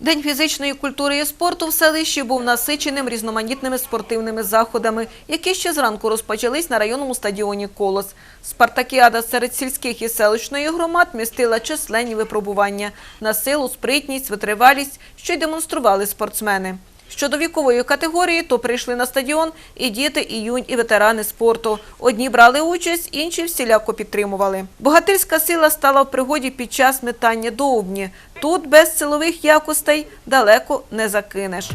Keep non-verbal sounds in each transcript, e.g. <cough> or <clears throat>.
День фізичної культури і спорту в селищі був насиченим різноманітними спортивними заходами, які ще зранку розпочались на районному стадіоні «Колос». Спартакіада серед сільських і селищної громад містила численні випробування на силу, спритність, витривалість, що й демонстрували спортсмени. Щодо вікової категорії, то прийшли на стадіон і діти, і юнь, і ветерани спорту. Одні брали участь, інші всіляко підтримували. Богатирська сила стала в пригоді під час метання довбні. Тут без силових якостей далеко не закинеш.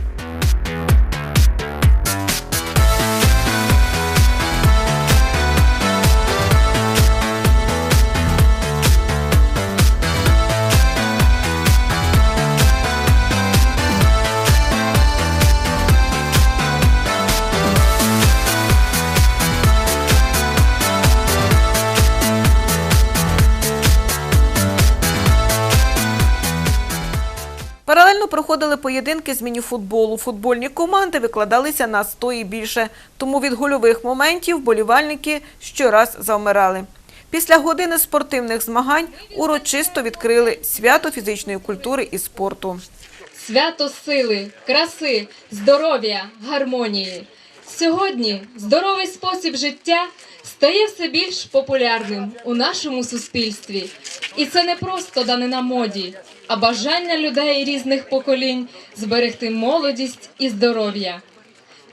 Проходили поєдинки з мініфутболу. Футбольні команди викладалися на 100 і більше, тому від гольових моментів болівальники щораз завмирали. Після години спортивних змагань урочисто відкрили свято фізичної культури і спорту. Свято сили, краси, здоров'я, гармонії. Сьогодні здоровий спосіб життя стає все більш популярним у нашому суспільстві. І це не просто данина моді, а бажання людей різних поколінь зберегти молодість і здоров'я.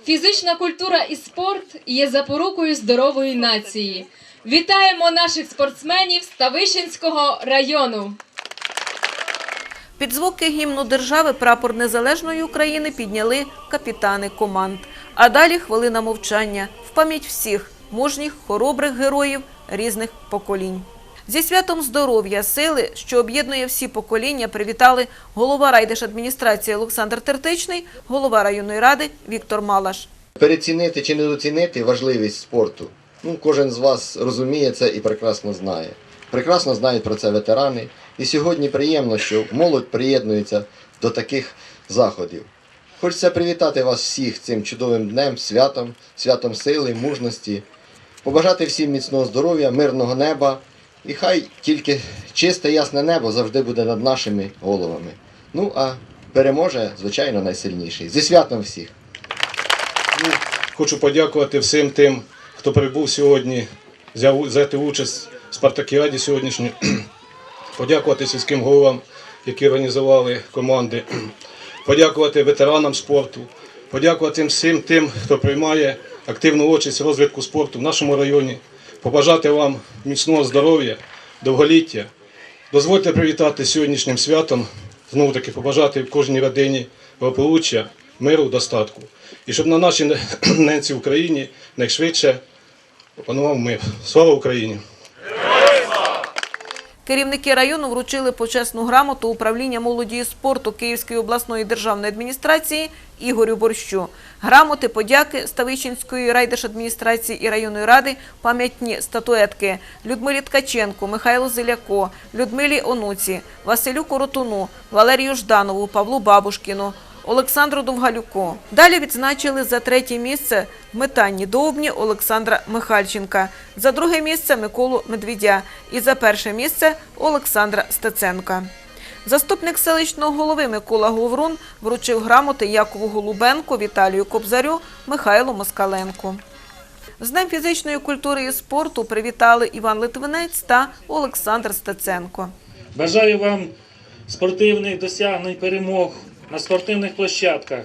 Фізична культура і спорт є запорукою здорової нації. Вітаємо наших спортсменів Ставищенського району! Під звуки гімну держави прапор незалежної України підняли капітани команд. А далі хвилина мовчання в пам'ять всіх мужніх, хоробрих героїв різних поколінь. Зі святом здоров'я, сили, що об'єднує всі покоління, привітали голова райдержадміністрації Олександр Тертичний, голова районної ради Віктор Малаш. Перецінити чи недоцінити важливість спорту. Ну, кожен з вас розуміє це і прекрасно знає. Прекрасно знають про це ветерани. І сьогодні приємно, що молодь приєднується до таких заходів. Хочеться привітати вас всіх цим чудовим днем, святом, святом сили, мужності, побажати всім міцного здоров'я, мирного неба. І хай тільки чисте ясне небо завжди буде над нашими головами. Ну а переможе, звичайно, найсильніший. Зі святом всіх! Ну, Хочу подякувати всім тим, хто прибув сьогодні, взяти участь в спартакіаді сьогоднішній. <clears throat> Подякувати сільським головам, які організували команди. Подякувати ветеранам спорту. Подякувати всім тим, хто приймає активну участь в розвитку спорту в нашому районі. Побажати вам міцного здоров'я, довголіття. Дозвольте привітати сьогоднішнім святом. Знову таки побажати в кожній родині благополуччя, миру, достатку. І щоб на нашій ненці Україні найшвидше опанував мир. Слава Україні! Керівники району вручили почесну грамоту управління молоді і спорту Київської обласної державної адміністрації Ігорю Борщу. Грамоти, подяки Ставищенської райдержадміністрації і районної ради, пам'ятні статуетки Людмилі Ткаченку, Михайлу Зеляко, Людмилі Онуці, Василю Коротуну, Валерію Жданову, Павлу Бабушкіну, Олександру Довгалюку. Далі відзначили за третє місце метанні довбні Олександра Михальченка, за друге місце Миколу Медведя і за перше місце Олександра Стеценка. Заступник селищного голови Микола Говорун вручив грамоти Якову Голубенку, Віталію Кобзарю, Михайлу Москаленку. З Днем фізичної культури і спорту привітали Іван Литвинець та Олександр Стеценко. Бажаю вам спортивних досягнень, перемог на спортивних площадках,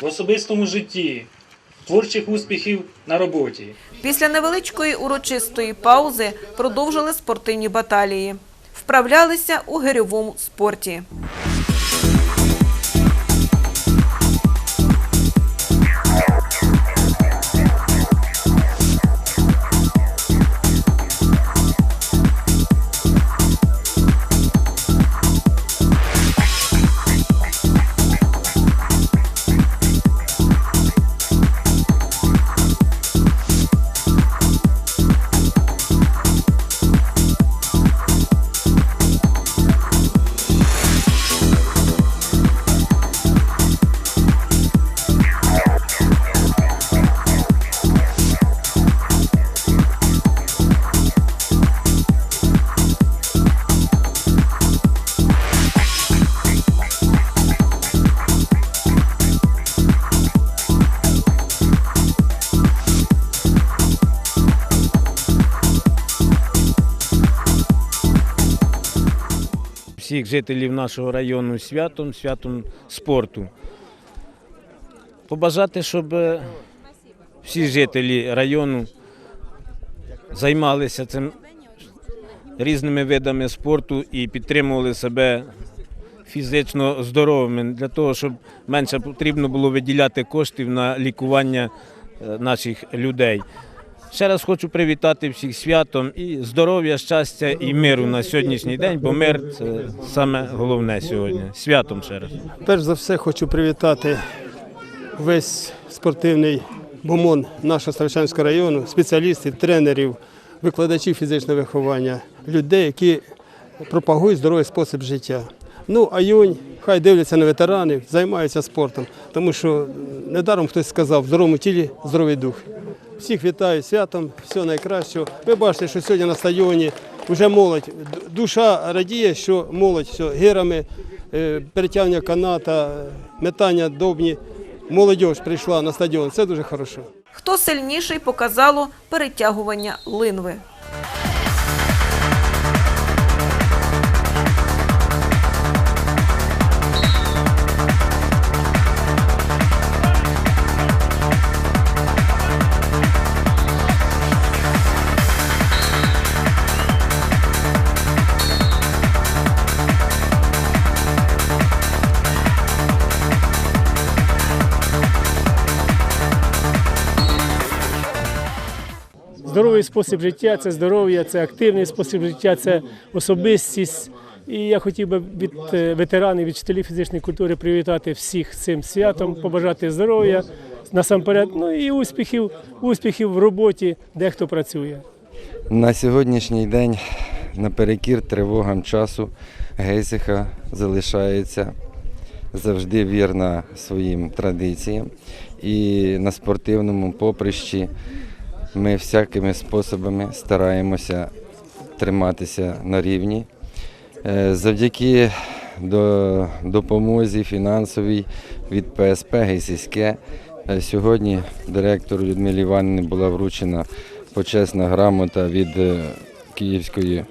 в особистому житті, творчих успіхів на роботі. Після невеличкої урочистої паузи продовжили спортивні баталії. Вправлялися у гирьовому спорті. Всіх жителів нашого району святом, святом спорту. Побажати, щоб е, всі жителі району займалися цим різними видами спорту і підтримували себе фізично здоровими для того, щоб менше потрібно було виділяти коштів на лікування е, наших людей. Ще раз хочу привітати всіх святом і здоров'я, щастя і миру на сьогоднішній день, бо мир це саме головне сьогодні. Святом ще раз. Перш за все хочу привітати весь спортивний бумон нашого Ставичанського району, спеціалістів, тренерів, викладачів фізичного виховання, людей, які пропагують здоровий спосіб життя. Ну, а юнь, хай дивляться на ветеранів, займаються спортом, тому що недаром хтось сказав, в здоровому тілі здоровий дух. Всіх вітаю святом, все найкращого. Ви бачите, що сьогодні на стадіоні вже молодь, душа радіє, що молодь все, гирами, е, перетягнення каната, метання довбні. Молодь прийшла на стадіон, це дуже хорошо. Хто сильніший показало перетягування линви. Здоровий спосіб життя це здоров'я, це активний спосіб життя, це особистість. І я хотів би від е, ветеранів, від вчителів фізичної культури привітати всіх цим святом, побажати здоров'я насамперед, ну і успіхів, успіхів в роботі, де хто працює. На сьогоднішній день, наперекір тривогам часу, Гейсиха залишається завжди вірна своїм традиціям. І на спортивному поприщі ми всякими способами стараємося триматися на рівні. Е, Завдяки до допомозі фінансовій від ПСП Гейсиське е, сьогодні директору Людмилі Іванівні була вручена почесна грамота від е, Київської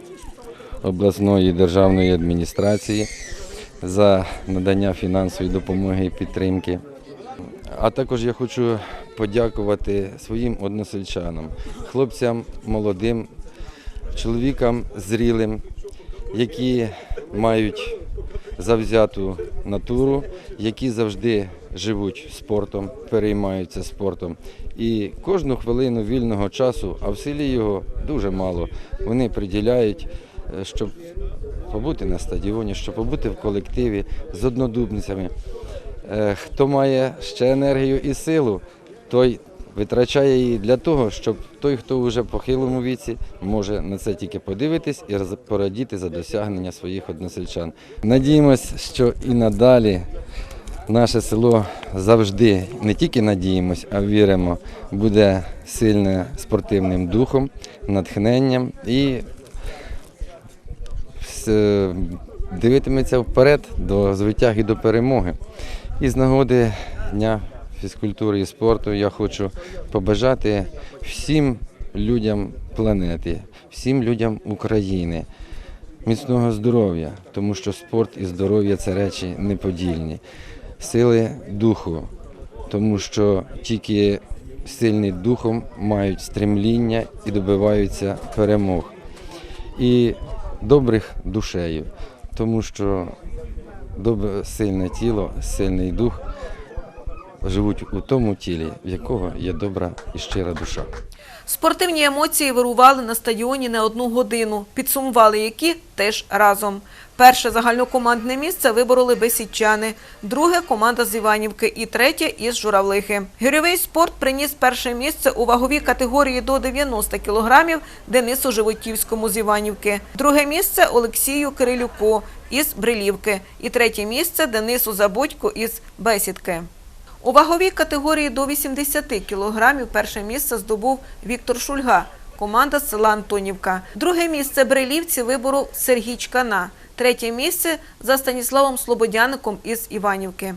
обласної державної адміністрації за надання фінансової допомоги і підтримки. А також я хочу подякувати своїм односельчанам, хлопцям молодим, чоловікам зрілим, які мають завзяту натуру, які завжди живуть спортом, переймаються спортом. І кожну хвилину вільного часу, а в селі його дуже мало, вони приділяють, е, щоб побути на стадіоні, щоб побути в колективі з однодумницями. Е, Хто має ще енергію і силу, той витрачає її для того, щоб той, хто вже в похилому віці, може на це тільки подивитись і порадіти за досягнення своїх односельчан. Надіємось, що і надалі наше село завжди не тільки надіємось, а віримо, буде сильне спортивним духом, натхненням і дивитиметься вперед до звитяг і до перемоги. І з нагоди Дня фізкультури і спорту я хочу побажати всім людям планети, всім людям України міцного здоров'я, тому що спорт і здоров'я це речі неподільні, сили духу, тому що тільки сильні духом мають стремління і добиваються перемог. І добрих душею, тому що добре сильне тіло, сильний дух живуть у тому тілі, в якого є добра і щира душа. Спортивні емоції вирували на стадіоні не одну годину, підсумували які теж разом. Перше загальнокомандне місце вибороли бесідчани, друге – команда з Іванівки і третє – із Журавлихи. Гірьовий спорт приніс перше місце у ваговій категорії до 90 кілограмів Денису Животівському з Іванівки. Друге місце – Олексію Кирилюку із Брилівки. І третє місце – Денису Забудько із Бесідки. У ваговій категорії до 80 кілограмів перше місце здобув Віктор Шульга, команда села Антонівка. Друге місце брилівці вибору Сергій Чкана. Третє місце за Станіславом Слободяником із Іванівки.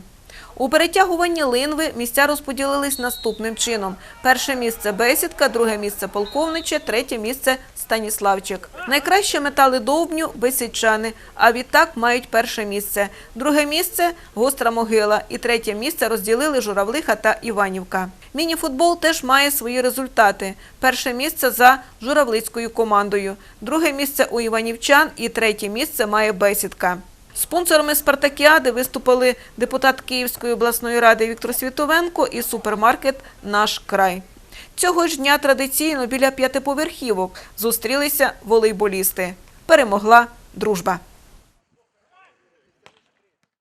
У перетягуванні линви місця розподілились наступним чином: перше місце Бесідка, друге місце Полковниче, третє місце Станіславчик. Найкраще метали довбню бесідчани, а відтак мають перше місце. Друге місце гостра могила і третє місце розділили Журавлиха та Іванівка. Мініфутбол теж має свої результати. Перше місце за журавлицькою командою, друге місце у іванівчан і третє місце має Бесідка. Спонсорами спартакіади виступили депутат Київської обласної ради Віктор Світовенко і супермаркет Наш край. Цього ж дня традиційно біля п'ятиповерхівок зустрілися волейболісти. Перемогла дружба.